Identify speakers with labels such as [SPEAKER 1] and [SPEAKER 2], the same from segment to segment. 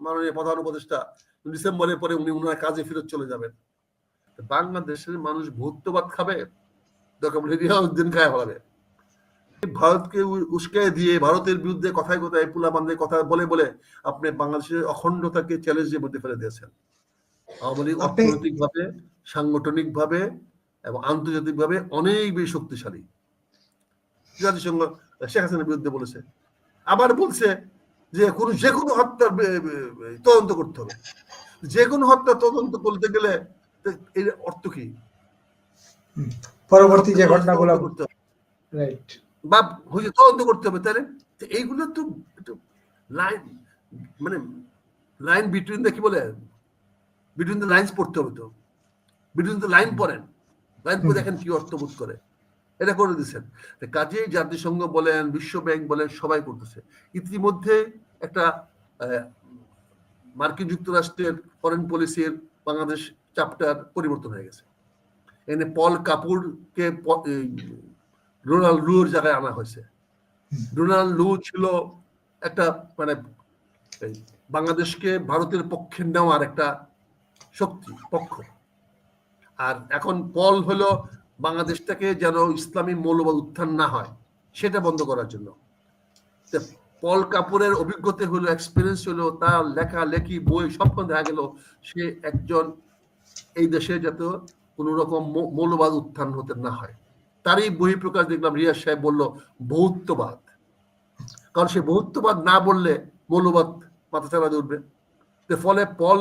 [SPEAKER 1] মাননীয় প্রধান উপদেষ্টা ডিসেম্বরের পরে উনি উনার কাজে ফেরত চলে যাবেন। বাংলাদেশের মানুষ ভৌত্যবাদ খাবে রিয়াউদ্দিন খায় ফেলাবে ভারতকে উ- উস্কায় দিয়ে ভারতের বিরুদ্ধে কথায় কথায় পুলা বান্ধে কথা বলে বলে আপনি বাংলাদেশের অখণ্ডতাকে চ্যালেঞ্জের মধ্যে ফেলে দিয়েছেন। আওয়ামী লীগ অর্থনৈতিক ভাবে সাংগঠনিক ভাবে এবং আন্তর্জাতিক ভাবে অনেক বেশি শক্তিশালী। জাতিসংঘ শেখ হাসিনার বিরুদ্ধে বলেছে। আবার বলছে যে কোন যে কোনো হত্যার তদন্ত করতে হবে। যে কোনো হত্যা তদন্ত করতে গেলে এর অর্থ কি?
[SPEAKER 2] পরবর্তী যে ঘটনাগুলো
[SPEAKER 1] করতে।
[SPEAKER 2] রাইট
[SPEAKER 1] বা হচ্ছে তদন্ত করতে হবে তাহলে। এইগুলো তো লাইন মানে লাইন বিটুইন দ্য কি বলে? বিটুইন দ্য লাইন্স পড়তে হবে তো। বিটুইন দ্য লাইন পড়েন। লাইন পড়ে দেখেন কি অর্থবোধ করে। এটা করে দিচ্ছেন কাজেই জাতিসংঘ বলেন, বিশ্ব ব্যাংক বলেন, সবাই করতেছে। ইতিমধ্যে একটা মার্কিন যুক্তরাষ্ট্রের ফরেন পলিসির বাংলাদেশ চ্যাপ্টার পরিবর্তন হয়ে গেছে। এনে পল কাপুরকে ডোনাল্ড লুর জায়গায় আনা হয়েছে। ডোনাল্ড লু ছিল একটা মানে বাংলাদেশকে ভারতের পক্ষে নেওয়ার একটা শক্তি, পক্ষ। আর এখন পল হলো বাংলাদেশটাকে যেন ইসলামী মৌলবাদ উত্থান না হয়, সেটা বন্ধ করার জন্য। পল কাপুরের অভিজ্ঞতা হলো এক্সপিরিয়েন্স হলো, তার লেখা, লেখি, বই সব দেখা গেল, সে একজন এই দেশে যাতে কোন রকম মৌলবাদ উত্থান হতে না হয়। তারই বই প্রকাশ দেখলাম রিয়াজ সাহেব বলল, বহুত্ববাদ। কারণ সে বহুত্ববাদ না বললে মৌলবাদ মাথা চালা উঠবে। ফলে পল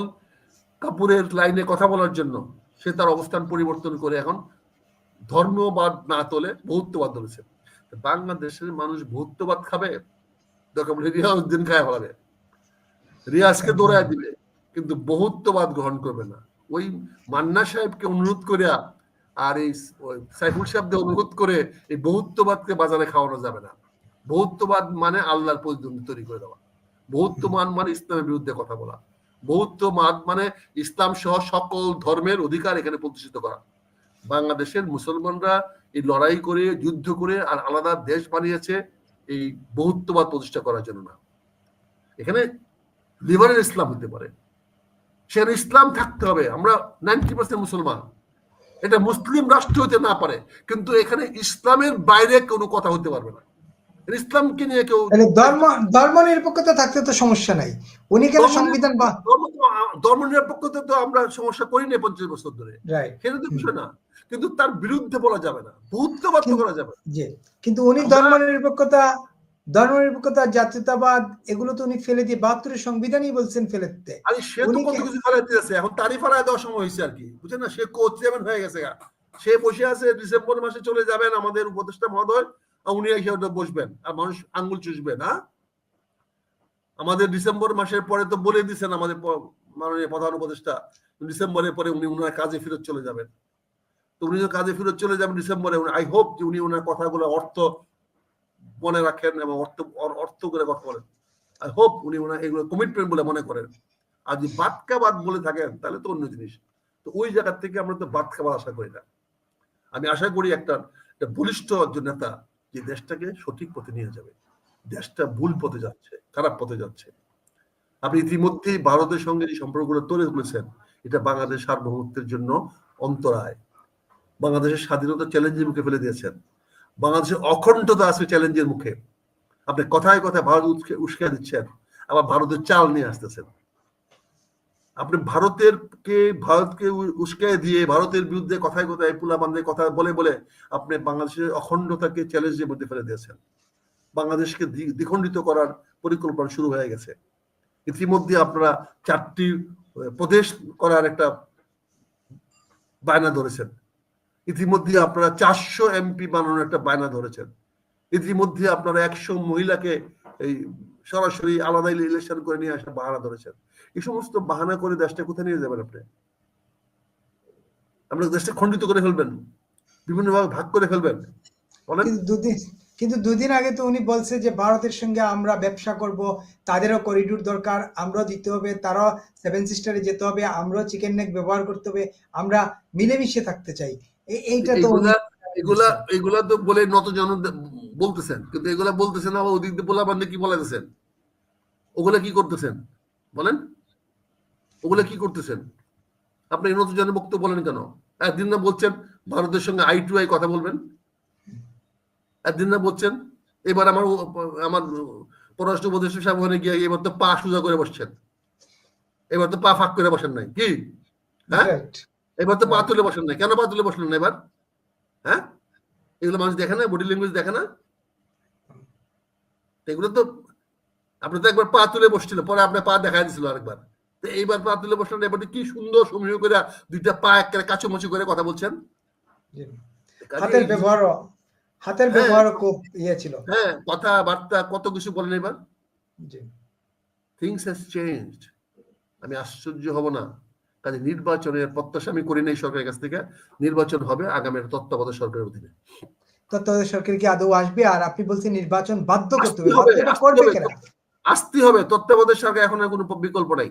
[SPEAKER 1] কাপুরের লাইনে কথা বলার জন্য সে তার অবস্থান পরিবর্তন করে এখন ধর্মবাদ না তোলে বহুত্ববাদ ধরেছে। তো বাংলাদেশের মানুষ বহুত্ববাদ খাবে? দরকার রিয়াজউদ্দিন খায় ফেলাবে রিয়াজকে দৌড়ায় দিবে, কিন্তু বহুত্ববাদ গ্রহণ করবে না। ওই মান্না সাহেবকে অনুরোধ করিয়া আর এই সাইফুল সাহেবদের অনুরোধ করে এই বহুত্ববাদকে বাজারে খাওয়ানো যাবে না। বহুত্ববাদ মানে আল্লাহর প্রতিদ্বন্দ্বী তৈরি করে দেওয়া। বহুত্ববাদ মানে ইসলামের বিরুদ্ধে কথা বলা। বহুত্ববাদ মানে ইসলাম সহ সকল ধর্মের অধিকার এখানে প্রতিষ্ঠিত করা। বাংলাদেশের মুসলমানরা এই লড়াই করে, যুদ্ধ করে আর আলাদা দেশ বানিয়েছে এই বহুত্ববাদ প্রতিষ্ঠা করার জন্য না। এখানে লিবারেল ইসলাম হতে পারে। সেখানে ইসলাম থাকতে হবে। আমরা নাইনটি পার্সেন্ট মুসলমান। এটা মুসলিম রাষ্ট্র হতে না পারে। কিন্তু এখানে ইসলামের বাইরে কোনো কথা হতে পারবে না। ইসলামকে নিয়ে কেউ
[SPEAKER 2] মানে ধর্ম ধর্ম নিরপেক্ষতা থাকতে তো সমস্যা নাই। উনি কেন সংবিধান বা
[SPEAKER 1] ধর্ম নিরপেক্ষতা তো আমরা সমস্যা করি না পঞ্চাশ বছর ধরে। সেটা তো বিষয় না। কিন্তু তার বিরুদ্ধে বলা যাবে না। বহুত্ববাদ করা যাবে।
[SPEAKER 2] জি। কিন্তু উনি ধর্ম নিরপেক্ষতা ধর্ম নিরপেক্ষতা জাতীয়তাবাদ এগুলো তো উনি ফেলে দিয়ে বাহাত্তরের সংবিধানই বলছেন ফেলে দিতে।
[SPEAKER 1] আরে সে তো কত কিছু ফেলাই দিয়েছে। এখন তারই দেওয়ার সময় হয়েছে আর কি। বুঝছেন না? সে কোচ চেয়ারম্যান হয়ে গেছে। সে বসে আছে, ডিসেম্বর মাসে চলে যাবেন আমাদের উপদেষ্টা মহোদয় উনি এসে বসবেন। আর মানুষ আঙ্গুল চুষবে, না? আমাদের ডিসেম্বর মাসের পরে তো বলে দিয়েছেন আমাদের মাননীয় প্রধান উপদেষ্টা, ডিসেম্বরের পরে উনি উনার কাজে ফেরত চলে যাবেন। তো উনি কাজে ফেরত চলে যাবেন ডিসেম্বরে আই হোপ যে উনি ওনার কথাগুলো অর্থ মনে রাখেন এবং অর্থ অর্থ করে কথা বলেন। আই হোপ উনি ওনার এগুলো কমিটমেন্ট বলে মনে করেন। আর যদি বাদকাবাদ বলে থাকেন, তাহলে তো অন্য জিনিস। তো ওই জায়গার থেকে আমরা তো বাদকাবাদ আশা করি না। আমি আশা করি একটা বলিষ্ঠ একজন নেতা যে দেশটাকে সঠিক পথে নিয়ে যাবে। দেশটা ভুল পথে যাচ্ছে, খারাপ পথে যাচ্ছে। আপনি ইতিমধ্যেই ভারতের সঙ্গে যে সম্পর্কগুলো তৈরি করেছেন, এটা বাংলাদেশ সার্বভৌমত্বের জন্য অন্তরায়। বাংলাদেশের স্বাধীনতা চ্যালেঞ্জের মুখে ফেলে দিয়েছেন। বাংলাদেশের অখণ্ডতা আছে চ্যালেঞ্জের মুখে। আপনি কথায় কথায় ভারত উস্কে দিচ্ছেন, আবার ভারতের চাল নিয়ে আসতেছেন। আপনি ভারতের কে ভারতকে উ- উস্কায় দিয়ে ভারতের বিরুদ্ধে কথায় কথায় পুলা বান্ধে কথা বলে বলে আপনি বাংলাদেশের অখণ্ডতাকে চ্যালেঞ্জের মধ্যে ফেলে দিয়েছেন। বাংলাদেশকে দ্বিখণ্ডিত করার পরিকল্পনা শুরু হয়ে গেছে। ইতিমধ্যে আপনারা চারটি প্রদেশ করার একটা বায়না ধরেছেন। ইতিমধ্যে আপনারা চারশো এমপি বানানোর একটা বায়না ধরেছেন। ইতিমধ্যে আপনারা একশো মহিলাকে এই সরাসরি আলাদা ইলেকশন করে নিয়ে আসা বাহানা ধরেছেন। এই সমস্ত বাহানা করে দেশটা কোথায় নিয়ে যাবেন আপনি? আমরা দেশটা খণ্ডিত করে ফেলবেন? বিভিন্ন ভাবে ভাগ করে ফেলবেন?
[SPEAKER 2] দুদিন কিন্তু দুদিন আগে তো উনি বলছে যে ভারতের সঙ্গে আমরা ব্যবসা করব তাদেরও করিডোর দরকার আমরাও দিতে হবে তারাও সেভেন সিস্টারে যেতে হবে আমরাও চিকেন নেক ব্যবহার করতে হবে আমরা মিলেমিশে থাকতে চাই। এইটা তো
[SPEAKER 1] এগুলা এগুলা তো বলে নত জন বলতেছেন কিন্তু এগুলা বলতেছেন আবার ওদিক দিয়ে বলা বান্ধে কি বলাতেছেন ওগুলা কি করতেছেন? বলেন। ওগুলো কি করতেছেন? আপনি নতুন জনের বক্তব্য বলেন কেন? একদিন না বলছেন ভারতের সঙ্গে আই টু আই কথা বলবেন? একদিন না বলছেন এবার আমার আমার পররাষ্ট্র উপদেষ্টা সাহেব ওখানে গিয়ে এবার তো পা সোজা করে বসছেন। এবার তো পা ফাঁক করে বসেন নাই। কি? হ্যাঁ? এবার তো পা তুলে বসেন নাই। কেন পা তুলে বসলেন না এবার? হ্যাঁ? এগুলো মানুষ দেখে না? বডি ল্যাঙ্গুয়েজ দেখে না? এগুলো তো আপনি তো একবার পা তুলে বসছিল পরে আপনার পা দেখা দিছিল আরেকবার। তো এইবার পা তুলে বসলেন এবার কি সুন্দর সমীহ করে দুইটা পা একেবারে কাচুমাচু করে কথা বলছেন?
[SPEAKER 2] হাতের ব্যবহারও হাতের
[SPEAKER 1] হ্যাঁ।
[SPEAKER 2] ব্যবহারও খুব ইয়ে ছিল।
[SPEAKER 1] হ্যাঁ কথাবার্তা কত কিছু বলেন এবার? থিংস হ্যাজ চেঞ্জড আমি আশ্চর্য হব না। কাজে নির্বাচনের প্রত্যাশা আমি করি নাই সরকারের কাছ থেকে। নির্বাচন হবে আগামীর তত্ত্বাবধায়ক সরকারের অধীনে।
[SPEAKER 2] তত্ত্বাবধায়ক সরকার কি আদৌ আসবে? আর আপনি বলছেন নির্বাচন বাধ্য করতে হবে।
[SPEAKER 1] আসতে
[SPEAKER 2] করবে
[SPEAKER 1] হবে। আসতে হবে। তত্ত্বাবধায়ক সরকার এখন আর কোনো বিকল্প নাই।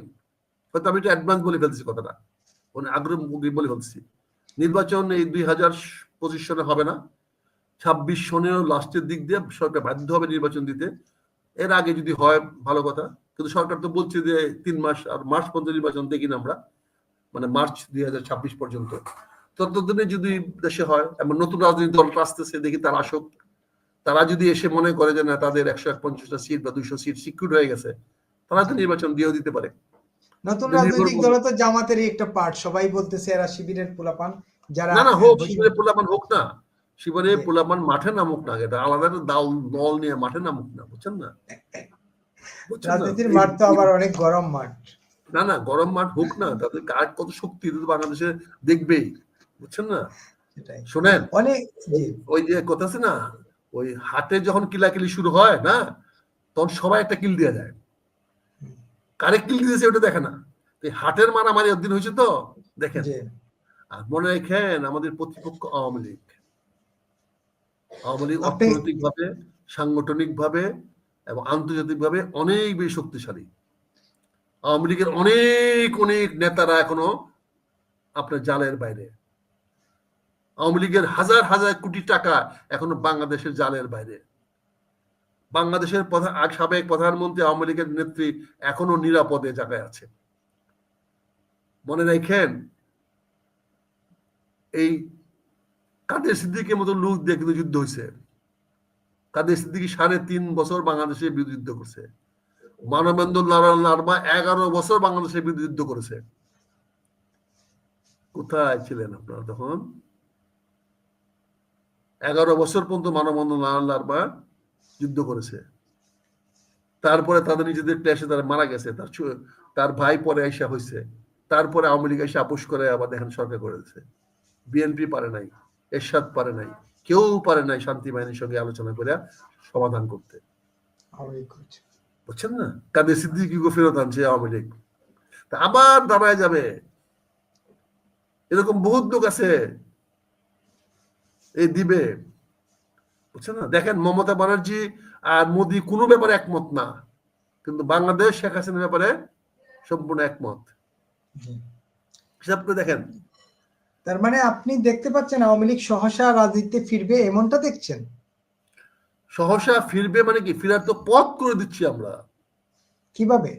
[SPEAKER 1] হয়তো আমি একটু অ্যাডভান্স বলে ফেলছি কথাটা। মানে আগ্রহ বলে ফেলছি। নির্বাচন এই দুই হাজার পঁচিশ সনে হবে না। ছাব্বিশ সনের লাস্টের দিক দিয়ে সরকার বাধ্য হবে নির্বাচন দিতে। এর আগে যদি হয় ভালো কথা। কিন্তু সরকার তো বলছে যে তিন মাস আর মার্চ পর্যন্ত নির্বাচন দেখি না আমরা। মানে মার্চ দুই হাজার ছাব্বিশ পর্যন্ত। ততদিনে যদি দেশে হয় এমন নতুন রাজনৈতিক দলটা আসতেছে দেখি তারা আসুক তারা যদি এসে মনে করে যে না তাদের একশো এক পঞ্চাশটা সিট বা দুইশো সিট সিকিউর হয়ে গেছে তারা তো নির্বাচন দিয়েও দিতে পারে।
[SPEAKER 2] নতুন রাজনৈতিক দল তো জামাতেরই একটা পার্ট সবাই বলতেছে এরা শিবিরের পোলাপান যারা
[SPEAKER 1] না না হোক
[SPEAKER 2] বৈষম্য-
[SPEAKER 1] শিবিরে পোলাপান হোক না। শিবিরে
[SPEAKER 2] জি।
[SPEAKER 1] পোলাপান মাঠে নামুক না এটা আলাদা দল দল নিয়ে মাঠে নামুক না বুঝছেন না?
[SPEAKER 2] রাজনীতির মাঠ তো আবার অনেক গরম মাঠ।
[SPEAKER 1] না না গরম মাঠ হোক না তাদের কার কত শক্তি বাংলাদেশে দেখবেই। বুঝছেন না? শোনেন।
[SPEAKER 2] অনেক
[SPEAKER 1] ওই যে কথা আছে না ওই হাটে যখন কিলাকিলি শুরু হয় না তখন সবাই একটা কিল দিয়ে যায়। কারে কিল দিয়েছে ওটা দেখে না। হাটের মারামারি একদিন হয়েছে তো দেখেন। আর মনে রাখেন আমাদের প্রতিপক্ষ আওয়ামী লীগ। আওয়ামী লীগ অর্থনৈতিক ভাবে সাংগঠনিক ভাবে এবং আন্তর্জাতিক ভাবে অনেক বেশি শক্তিশালী। আওয়ামী লীগের অনেক অনেক নেতারা এখনও আপনার জালের বাইরে। আওয়ামী লীগের হাজার হাজার কোটি টাকা এখনও বাংলাদেশের জালের বাইরে। বাংলাদেশের প্রধান সাবেক প্রধানমন্ত্রী, আওয়ামী লীগের নেত্রী এখনও নিরাপদে জায়গায় আছে। মনে রাখেন, এই কাদের সিদ্দিকের মতো লোক দিয়ে কিন্তু যুদ্ধ হয়েছে কাদের সিদ্দিকি সাড়ে তিন বছর বিরুদ্ধে যুদ্ধ করছে। মানবেন্দ্র নারায়ণ লার্মা এগারো বছর বিরুদ্ধে যুদ্ধ করেছে। কোথায় ছিলেন আপনারা তখন? এগারো বছর পর্যন্ত মানবেন্দ্র নারায়ণ লার্মা যুদ্ধ করেছে। তারপরে তাদের নিজেদের ক্লাসে তারা মারা গেছে। তার তার ভাই পরে আইসা হয়েছে তারপরে আওয়ামী লীগ এসে আপোষ করে আবার দেখেন সরকার করেছে বিএনপি পারে নাই এরশাদ পারে নাই কেউ পারে নাই শান্তি বাহিনীর সঙ্গে আলোচনা করে সমাধান করতে। বুঝছেন না? কাদের সিদ্দিকি ফেরত আনছে আওয়ামী লীগ। তা আবার দাঁড়ায় যাবে। এরকম বহুত লোক আছে। এই দিবে। বুঝছেন না? দেখেন মমতা ব্যানার্জি আর মোদি কোনো ব্যাপারে একমত না কিন্তু বাংলাদেশ শেখ হাসিনার ব্যাপারে সম্পূর্ণ একমত। হিসাব করে দেখেন।
[SPEAKER 2] তার মানে আপনি দেখতে পাচ্ছেন আওয়ামী লীগ সহসা রাজনীতিতে ফিরবে এমনটা দেখছেন?
[SPEAKER 1] সহসা ফিরবে মানে কি? ফিরার তো পথ করে দিচ্ছি আমরা।
[SPEAKER 2] কীভাবে?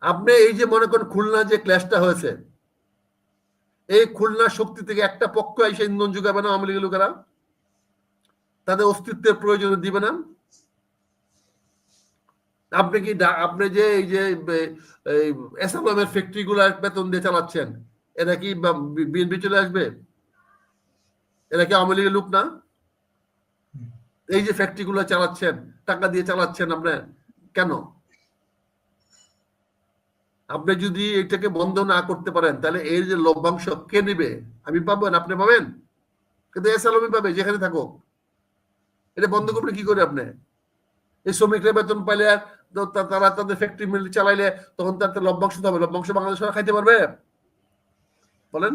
[SPEAKER 1] আপনি এই যে মনে করেন খুলনা যে ক্লাসটা হয়েছে এই খুলনা শক্তি থেকে একটা পক্ষ এসে ইন্ধন যোগাবে না আওয়ামী লীগের লোকেরা। তাদের অস্তিত্বের প্রয়োজন দিবে না। আপনি কি আপনি যে এই যে এসালামের ফ্যাক্টরি গুলার বেতন দিয়ে চালাচ্ছেন এরা কি বিএনপি চলে আসবে? এরা কি আওয়ামী লীগের লোক না? এই যে ফ্যাক্টরি গুলো চালাচ্ছেন টাকা দিয়ে চালাচ্ছেন আপনার কেন? আপনি যদি এটাকে বন্ধ না করতে পারেন, তাহলে এর যে লভ্যাংশ কে নেবে? আমি পাবেন, আপনি পাবেন? কিন্তু এস আলমী পাবে, যেখানে থাকো এটা বন্ধ করবেন কি করে আপনি? এই শ্রমিকরা বেতন পাইলে তারা তাদের ফ্যাক্টরি মিল চালাইলে তখন তার লভ্যাংশ হবে, লভ্যাংশ বাংলাদেশ খাইতে পারবে? বলেন।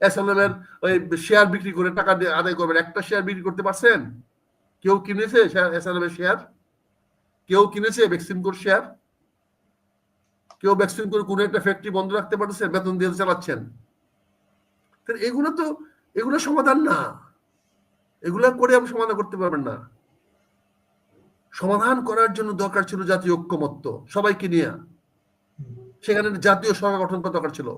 [SPEAKER 1] এস আলমের ওই শেয়ার বিক্রি করে টাকা দিয়ে আদায় করবেন, একটা শেয়ার বিক্রি করতে পারছেন? কেউ কিনেছে এস আলমের শেয়ার কেউ কিনেছে ভ্যাকসিন শেয়ার কেউ ভ্যাকসিন করে কোনো একটা ফ্যাক্টরি বন্ধ রাখতে পারছে বেতন দিয়ে চালাচ্ছেন। এগুলো তো, এগুলো সমাধান না। এগুলো করে আপনি সমাধান করতে পারবেন না। সমাধান করার জন্য দরকার ছিল জাতীয় ঐক্যমত্য, সবাইকে নিয়ে। সেখানে জাতীয় সভা গঠন করা দরকার ছিল।